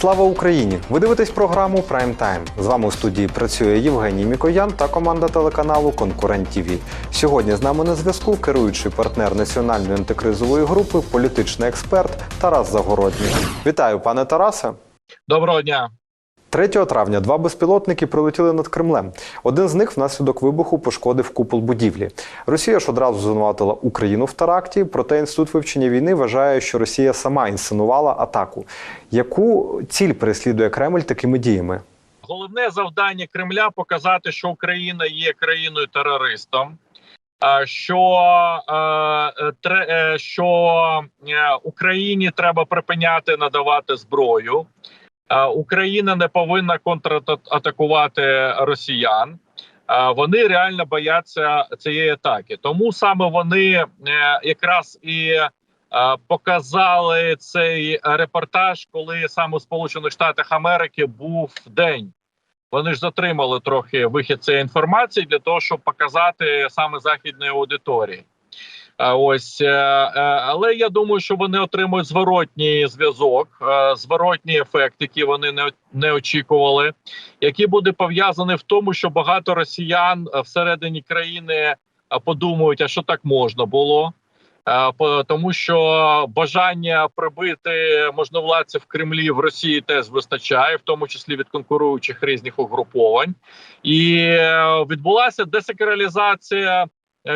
Слава Україні! Ви дивитесь програму Прайм Тайм. З вами у студії працює Євгеній Мікоян та команда телеканалу Конкурент ТІВІ. Сьогодні з нами на зв'язку керуючий партнер національної антикризової групи, політичний експерт Тарас Загородній. Вітаю, пане Тарасе. Доброго дня. 3 травня два безпілотники прилетіли над Кремлем. Один з них внаслідок вибуху пошкодив купол будівлі. Росія ж одразу звинуватила Україну в теракті, проте інститут вивчення війни вважає, що Росія сама інсценувала атаку. Яку ціль переслідує Кремль такими діями? Головне завдання Кремля показати, що Україна є країною терористом. Що, е, е, е, що е, Україні треба припиняти надавати зброю. Україна не повинна контратакувати росіян. Вони реально бояться цієї атаки. Тому саме вони е, якраз і е, показали цей репортаж, коли саме у Сполучених Штатах Америки був день. Вони ж затримали трохи вихід цієї інформації для того, щоб показати саме західній аудиторії. А Ось, е, е, але я думаю, що вони отримують зворотній зв'язок, е, зворотній ефект, який вони не, не очікували, який буде пов'язаний в тому, що багато росіян е, всередині країни е, подумають, а що так можна було. Е, Тому що бажання прибити можновладців в Кремлі в Росії теж вистачає, в тому числі від конкуруючих різних угруповань, і е, відбулася десакралізація е,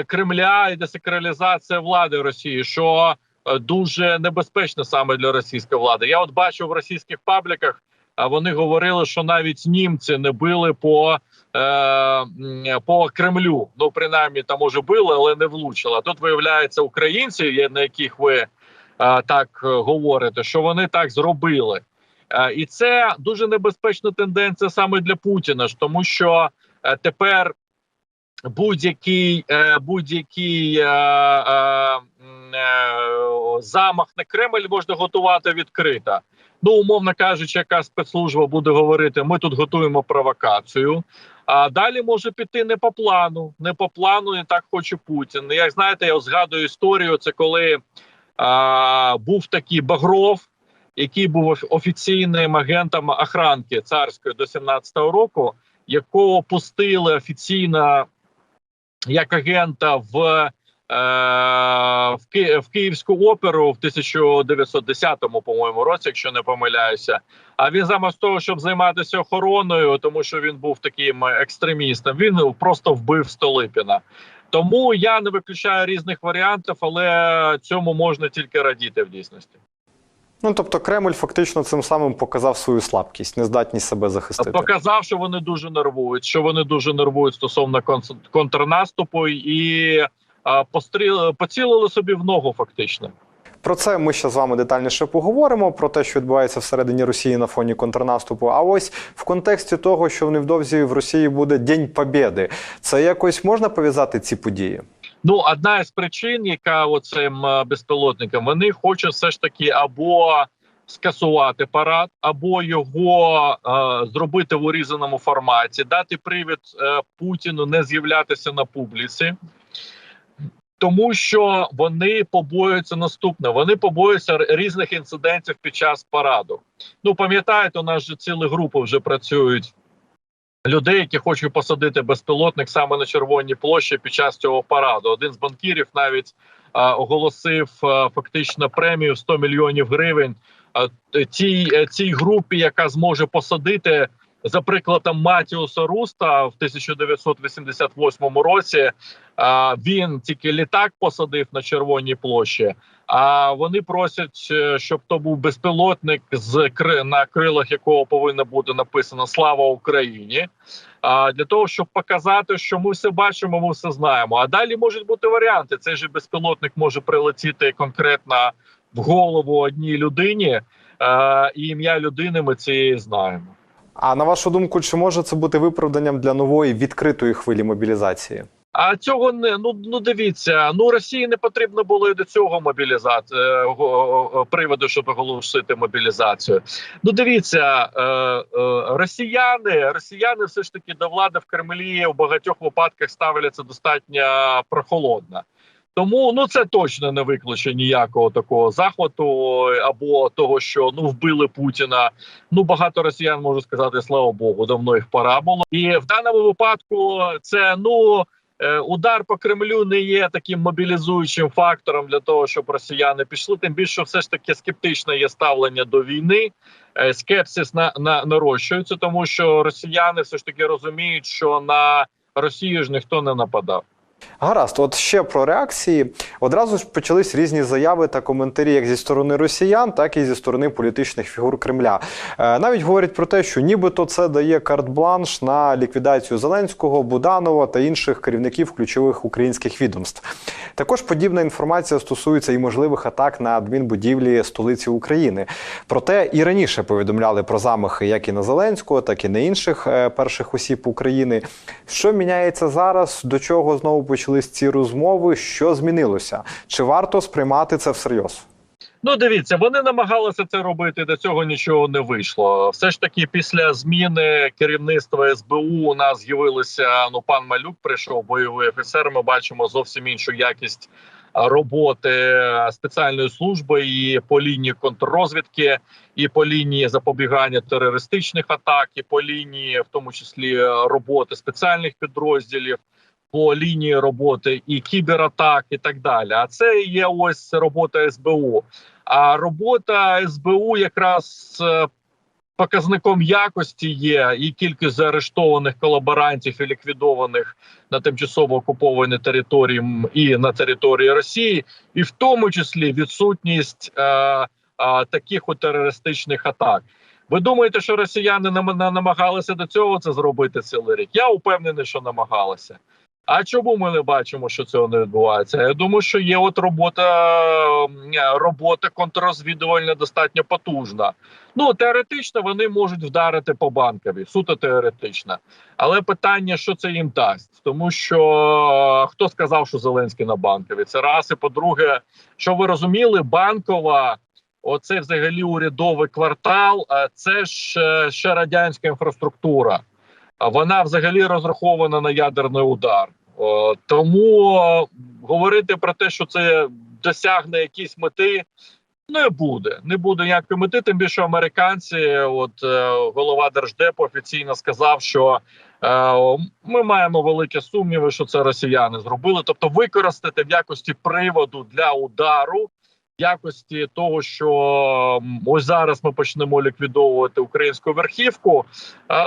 Кремля і десакралізація влади Росії, що е, дуже небезпечно саме для російської влади. Я от бачу в російських пабліках. А вони говорили, що навіть німці не били по е, по Кремлю. Ну принаймні там уже били, але не влучили. Тут виявляється українці, на яких ви е, так е, говорите, що вони так зробили. Е, і це дуже небезпечна тенденція саме для Путіна, тому що е, тепер будь-який е, будь-який е, е, замах на Кремль можна готувати відкрито. Ну, умовно кажучи, яка спецслужба буде говорити: ми тут готуємо провокацію. А далі може піти не по плану, не по плану, і так хоче Путін. Як знаєте, я згадую історію. Це коли а, був такий Багров, який був оф- офіційним агентом охранки царської до 17-го року, якого пустили офіційно як агента в, е, в, Ки- в Київську оперу в 1910 по-моєму році, якщо не помиляюся. А він замість того, щоб займатися охороною, тому що він був таким екстремістом, він просто вбив Столипіна. Тому я не виключаю різних варіантів, але цьому можна тільки радіти в дійсності. Ну тобто Кремль фактично цим самим показав свою слабкість, нездатність себе захистити. Показав, що вони дуже нервують, що вони дуже нервують стосовно контрнаступу і постріли поцілили собі в ногу, фактично. Про це ми ще з вами детальніше поговоримо про те, що відбувається всередині Росії на фоні контрнаступу. А ось в контексті того, що невдовзі в Росії буде День Побєди, це якось можна пов'язати ці події? Ну, одна із причин, яка оцим е, безпілотникам, вони хочуть все ж таки або скасувати парад, або його е, зробити в урізаному форматі, дати привід е, Путіну не з'являтися на публіці. Тому що вони побоюються наступне. Вони побоюються різних інцидентів під час параду. Ну пам'ятаєте, у нас же цілі групи вже працюють людей, які хочуть посадити безпілотник саме на червоній площі під час цього параду. Один з банкірів навіть оголосив фактично премію в 100 мільйонів гривень а, тій, е, цій групі, яка зможе посадити. За прикладом Матіуса Руста в 1988 році він тільки літак посадив на червоній площі. А вони просять, е, щоб то був безпілотник з кри- на крилах якого повинно бути написано Слава Україні. А для того, щоб показати, що ми все бачимо, ми все знаємо. А далі можуть бути варіанти. Цей же безпілотник може прилетіти конкретно в голову одній людині, і ім'я людини ми цієї знаємо. А на вашу думку, чи може це бути виправданням для нової відкритої хвилі мобілізації? А цього не ну ну дивіться. Ну Росії не потрібно було і до цього мобілізації приводу, щоб оголосити мобілізацію. Ну дивіться, е, е, росіяни, росіяни все ж таки до влади в Кремлі в багатьох випадках ставляться достатньо прохолодно. Тому ну це точно не викличе ніякого такого захвату або того, що ну вбили Путіна. Ну багато росіян можу сказати, слава Богу, давно їх пора було. І в даному випадку це ну. е, Удар по Кремлю не є таким мобілізуючим фактором для того, щоб росіяни пішли. Тим більше, все ж таки скептичне є ставлення до війни. Е, Скепсис на, на нарощується, тому що росіяни все ж таки розуміють, що на Росію ж ніхто не нападав. Гаразд, от ще про реакції. Одразу ж почались різні заяви та коментарі як зі сторони росіян, так і зі сторони політичних фігур Кремля. Е, навіть говорять про те, що нібито це дає карт-бланш на ліквідацію Зеленського, Буданова та інших керівників ключових українських відомств. Також подібна інформація стосується і можливих атак на адмінбудівлі столиці України. Проте і раніше повідомляли про замахи як і на Зеленського, так і на інших е, перших осіб України. Що міняється зараз? До чого знову почались ці розмови? Що змінилося? Чи варто сприймати це всерйоз? Ну, дивіться, вони намагалися це робити. До цього нічого не вийшло. Все ж таки, після зміни керівництва СБУ у нас з'явилося. Ну, пан Малюк прийшов бойовий офіцер. Ми бачимо зовсім іншу якість роботи спеціальної служби і по лінії контррозвідки, і по лінії запобігання терористичних атак, і по лінії, в тому числі, роботи спеціальних підрозділів. По лінії роботи і кібератак, і так далі. А це є ось робота СБУ. А робота СБУ якраз е, показником якості є і кількість заарештованих колаборантів і ліквідованих на тимчасово окупованій території і на території Росії, і в тому числі відсутність е, е, таких от терористичних атак. Ви думаєте, що росіяни нам- намагалися до цього це зробити цілий рік? Я впевнений, що намагалися. А чому ми не бачимо, що цього не відбувається? Я думаю, що є от робота е, робота контррозвідувальна достатньо потужна. Ну теоретично вони можуть вдарити по банкові, суто теоретично. Але питання, що це їм дасть, тому що е, хто сказав, що Зеленський на банкові? Це раз і по-друге, що ви розуміли, банкова. Оце взагалі урядовий квартал. Це ж е, ще радянська інфраструктура. Вона взагалі розрахована на ядерний удар. Тому говорити про те, що це досягне якісь мети, не буде. Не буде ніякої мети. Тим більше американці, от е, голова держдепу офіційно сказав, що е, ми маємо великі сумніви, що це росіяни зробили. Тобто, використати в якості приводу для удару. Якості того, що ось зараз ми почнемо ліквідовувати українську верхівку.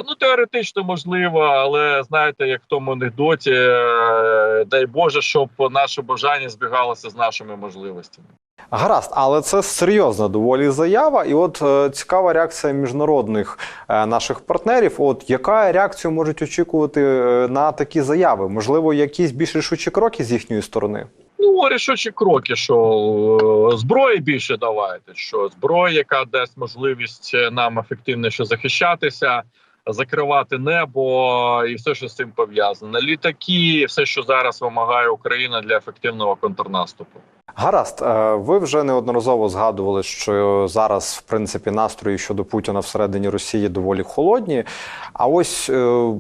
Ну теоретично можливо, але знаєте, як в тому анекдоті, е, дай Боже, щоб наше бажання збігалося з нашими можливостями. Гаразд, але це серйозна доволі заява. І от е, цікава реакція міжнародних е, наших партнерів. От яка реакцію можуть очікувати е, на такі заяви? Можливо, якісь більш рішучі кроки з їхньої сторони? Ну, рішучі кроки, що е, зброї більше давайте. Що зброя, яка дасть можливість нам ефективніше захищатися, закривати небо і все, що з цим пов'язане, Літаки, все, що зараз вимагає Україна для ефективного контрнаступу. Гаразд, е, ви вже неодноразово згадували, що зараз, в принципі, настрої щодо Путіна всередині Росії доволі холодні. А ось е,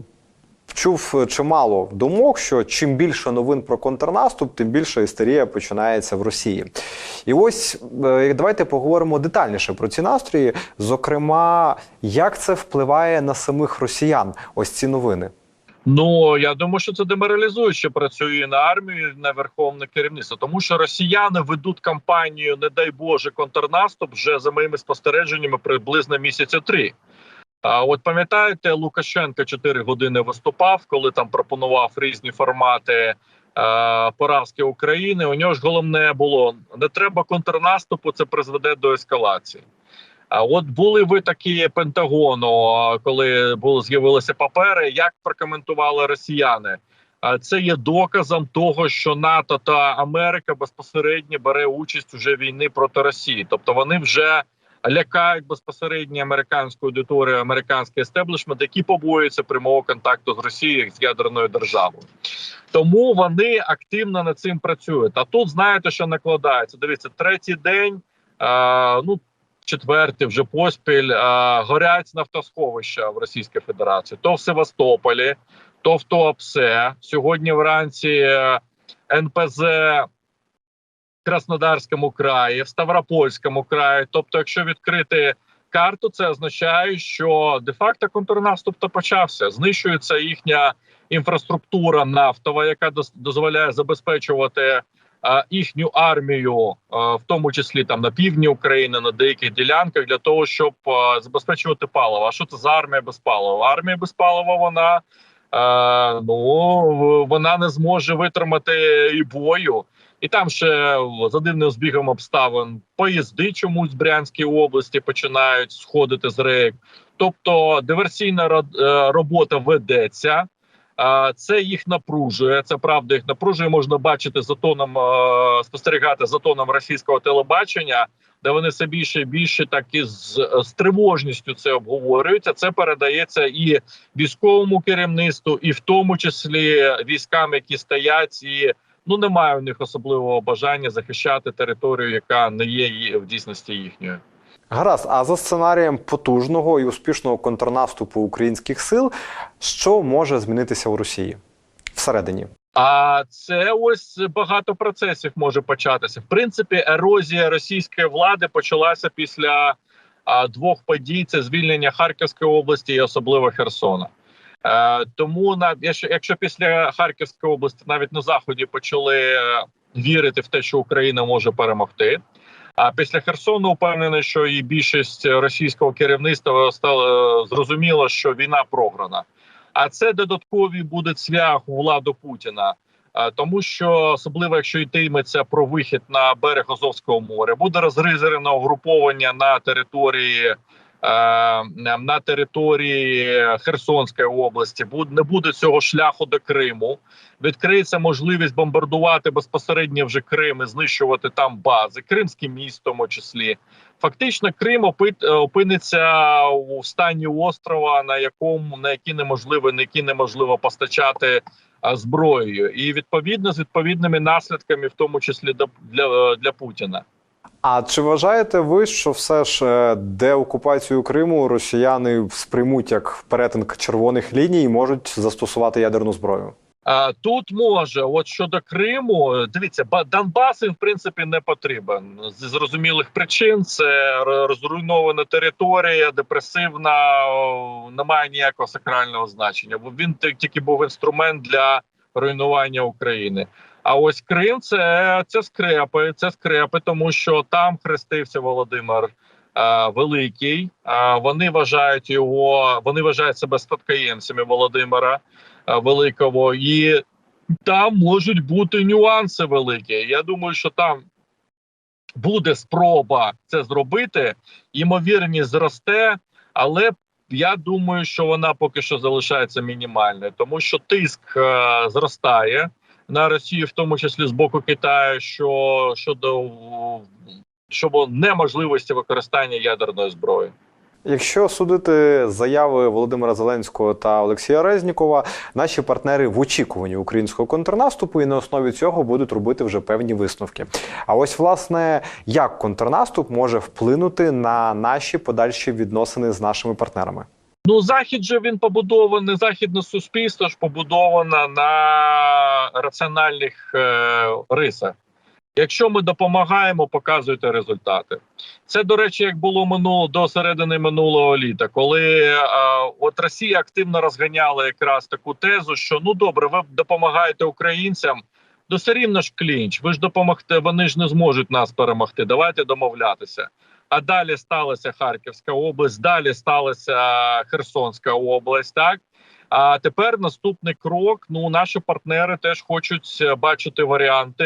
чув чимало думок, що чим більше новин про контрнаступ, тим більше істерія починається в Росії. І ось е, давайте поговоримо детальніше про ці настрої. Зокрема, як це впливає на самих росіян, ось ці новини. Ну я думаю, що це деморалізуюче працює на армію, на верховне керівництво, тому що росіяни ведуть кампанію, не дай Боже, контрнаступ вже за моїми спостереженнями приблизно місяця три. А от пам'ятаєте, Лукашенко 4 години виступав, коли там пропонував різні формати е, поразки України. У нього ж головне було не треба контрнаступу, це призведе до ескалації. А от були ви такі Пентагону, коли були з'явилися папери, як прокоментували росіяни? А це є доказом того, що НАТО та Америка безпосередньо бере участь уже війни проти Росії, тобто вони вже лякають безпосередньо американську аудиторію, американський естеблішмент, які побоюються прямого контакту з Росією як з ядерною державою. Тому вони активно над цим працюють. А тут знаєте, що накладається. Дивіться, третій день. А, ну четвертий вже поспіль а, горять нафтосховища в Російській Федерації. То в Севастополі, то в Туапсе. Сьогодні вранці е, НПЗ Краснодарському краї, в Ставропольському краї. Тобто, якщо відкрити карту, це означає, що де-факто контрнаступ то почався. Знищується їхня інфраструктура нафтова, яка дозволяє забезпечувати їхню армію, в тому числі там на півдні України, на деяких ділянках, для того, щоб забезпечувати паливо. А що це за армія без палива? Армія без палива вона ну вона не зможе витримати і бою. І там ще за дивним збігом обставин поїзди чомусь в Брянській області починають сходити з рейк. Тобто диверсійна е, робота ведеться. Це їх напружує. Це правда їх напружує. Можна бачити за тоном е, спостерігати за тоном російського телебачення, де вони все більше і більше так і з, з тривожністю це обговорюють. А це передається і військовому керівництву, і в тому числі військам, які стоять, і ну немає у них особливого бажання захищати територію, яка не є в дійсності їхньою. Гаразд, а за сценарієм потужного і успішного контрнаступу українських сил, що може змінитися у Росії всередині? А це ось багато процесів може початися. В принципі, ерозія російської влади почалася після а, двох подій: це звільнення Харківської області і особливо Херсона. Е, тому на якщо, після Харківської області навіть на заході почали е, вірити в те, що Україна може перемогти. А після Херсону впевнений, що і більшість російського керівництва стало зрозуміло, що війна програна. А це додатковий буде цвях у владу Путіна. Е, Тому що особливо якщо йтиметься про вихід на берег Азовського моря, буде розризерено угруповання на території на території Херсонської області. Не буде цього шляху до Криму. Відкриється можливість бомбардувати безпосередньо вже Крим і знищувати там бази, Кримське місто, в числі. Фактично, Крим опит, опиниться у стані острова, на якому на який неможливо, на який неможливо постачати зброєю, і відповідно з відповідними наслідками, в тому числі для, для Путіна. А чи вважаєте ви, що все ж е, деокупацію Криму росіяни сприймуть як перетин червоних ліній і можуть застосувати ядерну зброю? Тут може, от щодо Криму, дивіться, Ба- Донбас їм в принципі не потрібен з зрозумілих причин. Це розруйнована територія, депресивна, немає ніякого сакрального значення. Бо він ті- тільки був інструмент для руйнування України. А ось Крим це, це скрепи, це скрепи, тому що там хрестився Володимир е, Великий. Е, вони вважають його, вони вважають себе спадкоємцями Володимира е, Великого, і там можуть бути нюанси великі. Я думаю, що там буде спроба це зробити, ймовірність зросте, але я думаю, що вона поки що залишається мінімальною, тому що тиск е, зростає на Росію, в тому числі з боку Китаю, що щодо щодо неможливості використання ядерної зброї. Якщо судити заяви Володимира Зеленського та Олексія Резнікова, наші партнери в очікуванні українського контрнаступу і на основі цього будуть робити вже певні висновки. А ось власне як контрнаступ може вплинути на наші подальші відносини з нашими партнерами? Ну, захід же він побудований, західне суспільство ж побудоване на раціональних е, рисах. Якщо ми допомагаємо, показуйте результати. Це, до речі, як було минуло до середини минулого літа, коли е, от Росія активно розганяла якраз таку тезу, що ну добре, ви допомагаєте українцям, то все рівно ж клінч. Ви ж допомогте, вони ж не зможуть нас перемогти. Давайте домовлятися. А далі сталася Харківська область, далі сталася Херсонська область. Так а тепер наступний крок. Ну наші партнери теж хочуть е, бачити варіанти,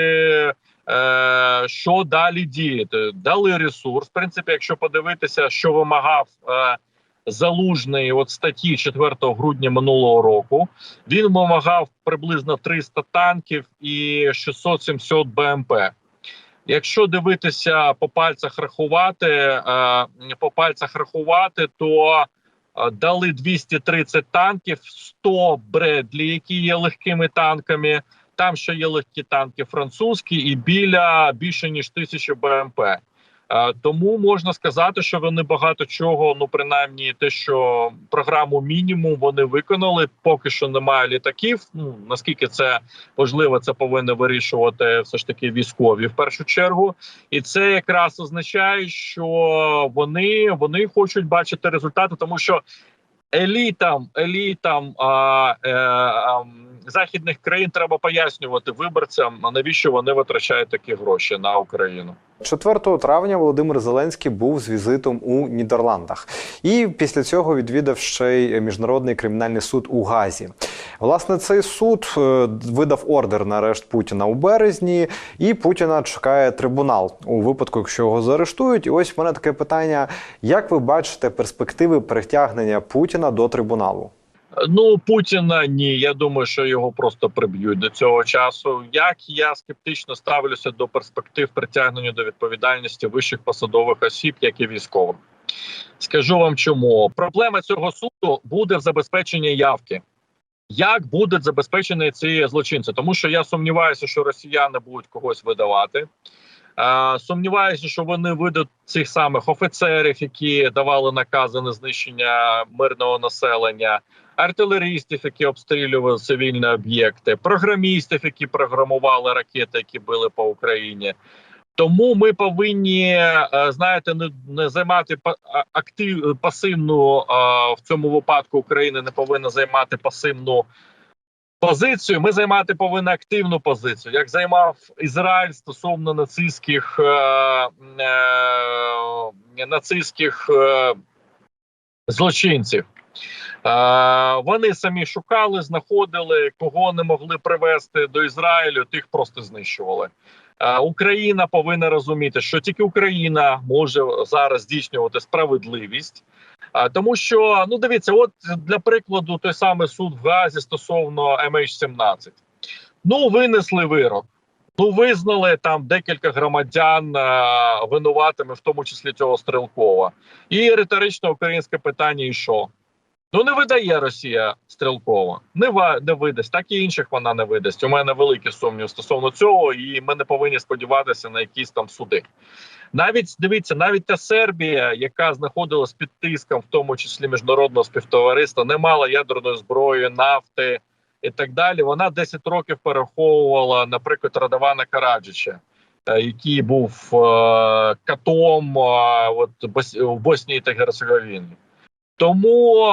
е, що далі діяти. Дали ресурс. В принципі, якщо подивитися, що вимагав е, залужний от статті 4 грудня минулого року, він вимагав приблизно 300 танків і 600-700 БМП. Якщо дивитися по пальцях рахувати, е, по пальцях рахувати, то е, дали 230 танків, 100 Бредлі, які є легкими танками. Там ще є легкі танки французькі, і біля більше ніж тисячі БМП. Е, Тому можна сказати, що вони багато чого, ну принаймні, те, що програму мінімум вони виконали. Поки що немає літаків. Ну наскільки це важливо, це повинні вирішувати все ж таки військові в першу чергу, і це якраз означає, що вони, вони хочуть бачити результати, тому що елітам, елітам а, е, а, західних країн треба пояснювати виборцям, навіщо вони витрачають такі гроші на Україну. 4 травня Володимир Зеленський був з візитом у Нідерландах і після цього відвідав ще й міжнародний кримінальний суд у Газі. Власне, цей суд е, видав ордер на арешт Путіна у березні, і Путіна чекає трибунал у випадку, якщо його заарештують. І ось в мене таке питання: як ви бачите перспективи притягнення Путіна до трибуналу? Ну Путіна ні. Я думаю, що його просто приб'ють до цього часу. Як я скептично ставлюся до перспектив притягнення до відповідальності вищих посадових осіб, як і військових. Скажу вам, чому проблема цього суду буде в забезпеченні явки. Як будуть забезпечені ці злочинці? Тому що я сумніваюся, що росіяни будуть когось видавати. Е, сумніваюся, що вони видадуть цих самих офіцерів, які давали накази на знищення мирного населення, артилерістів, які обстрілювали цивільні об'єкти, програмістів, які програмували ракети, які били по Україні. Тому ми повинні е, знаєте, не, не займати актив пасивну е, в цьому випадку. Україна не повинна займати пасивну позицію. Ми займати повинні активну позицію, як займав Ізраїль стосовно нацистських е, е, нацистських е, злочинців. Е, вони самі шукали, знаходили, кого не могли привезти до Ізраїлю, тих просто знищували. Е, Україна повинна розуміти, що тільки Україна може зараз здійснювати справедливість. А, тому що ну дивіться, от для прикладу, той самий суд в Газі стосовно MH17. Ну винесли вирок. Ну визнали там декілька громадян а, винуватими, в тому числі цього Стрелкова. І риторичне українське питання: і що? Ну не видає Росія Стрелкова, не не видасть, так і інших вона не видасть. У мене великі сумніви стосовно цього, і ми не повинні сподіватися на якісь там суди. Навіть дивіться, навіть та Сербія, яка знаходилась під тиском, в тому числі міжнародного співтовариства, не мала ядерної зброї, нафти і так далі. Вона 10 років переховувала, наприклад, Радована Караджича, е, який був е, катом е, от, в Боснії та Герцеговіні. Тому,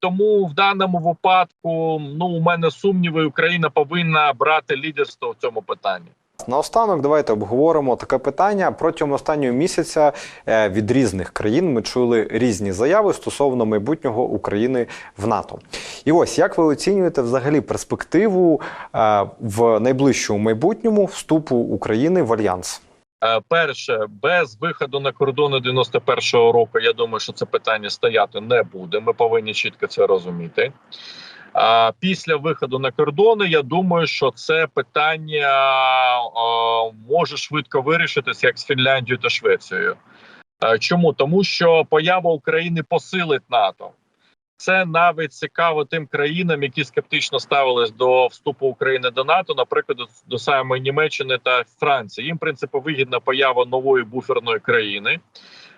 тому в даному випадку, ну у мене сумніви, Україна повинна брати лідерство в цьому питанні. Наостанок, давайте обговоримо таке питання. Протягом останнього місяця е, від різних країн ми чули різні заяви стосовно майбутнього України в НАТО. І ось як ви оцінюєте взагалі перспективу е, в найближчому майбутньому вступу України в альянс? Е, Перше, без виходу на кордони 91-го року, я думаю, що це питання стояти не буде. Ми повинні чітко це розуміти. А після виходу на кордони, я думаю, що це питання може швидко вирішитися як з Фінляндією та Швецією. Чому? Тому що поява України посилить НАТО. Це навіть цікаво тим країнам, які скептично ставились до вступу України до НАТО, наприклад, до, самої Німеччини та Франції. Їм в принципі вигідна поява нової буферної країни,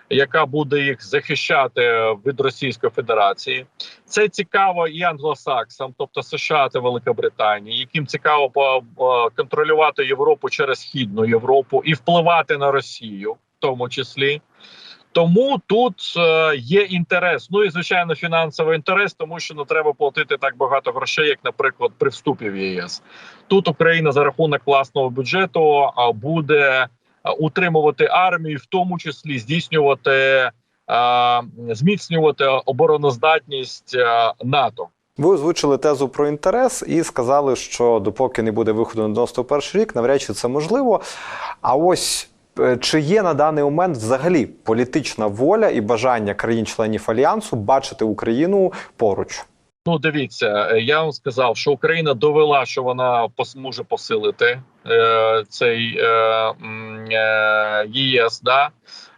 яка буде їх захищати від Російської Федерації. Це цікаво і англосаксам, тобто США та Великобританії, яким цікаво контролювати Європу через східну Європу і впливати на Росію, в тому числі. Тому тут е, є інтерес. Ну і звичайно, фінансовий інтерес, тому що не треба платити так багато грошей, як, наприклад, при вступі в ЄС. Тут Україна за рахунок власного бюджету буде утримувати армію, в тому числі здійснювати зміцнювати обороноздатність НАТО. Ви озвучили тезу про інтерес і сказали, що допоки не буде виходу на 91 рік, навряд чи це можливо. А ось е, чи є на даний момент взагалі політична воля і бажання країн-членів альянсу бачити Україну поруч? Ну, дивіться, е, я вам сказав, що Україна довела, що вона може посилити е, цей е, е, ЄС, да?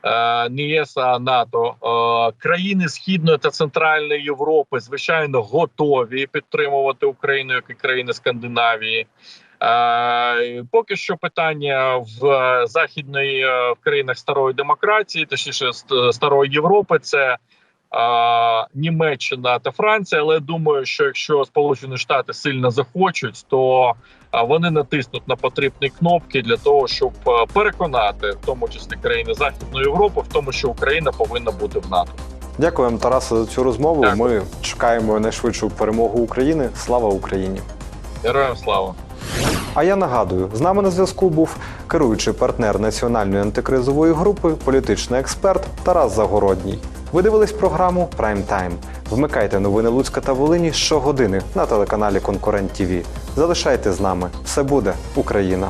е, не ЄС, а НАТО. Е, країни Східної та Центральної Європи, звичайно, готові підтримувати Україну, як і країни Скандинавії. Е, поки що питання в е, західної е, в країнах старої демократії, точніше старої Європи, це е, Німеччина та Франція. Але думаю, що якщо Сполучені Штати сильно захочуть, то вони натиснуть на потрібні кнопки для того, щоб переконати, в тому числі країни Західної Європи, в тому, що Україна повинна бути в НАТО. Дякуємо, Тарасе, за цю розмову. Дякую. Ми чекаємо найшвидшу перемогу України. Слава Україні! Героям слава! А я нагадую, з нами на зв'язку був керуючий партнер національної антикризової групи, політичний експерт Тарас Загородній. Ви дивились програму Прайм Тайм. Вмикайте новини Луцька та Волині щогодини на телеканалі Конкурент ТІВІ. Залишайте з нами. Все буде Україна.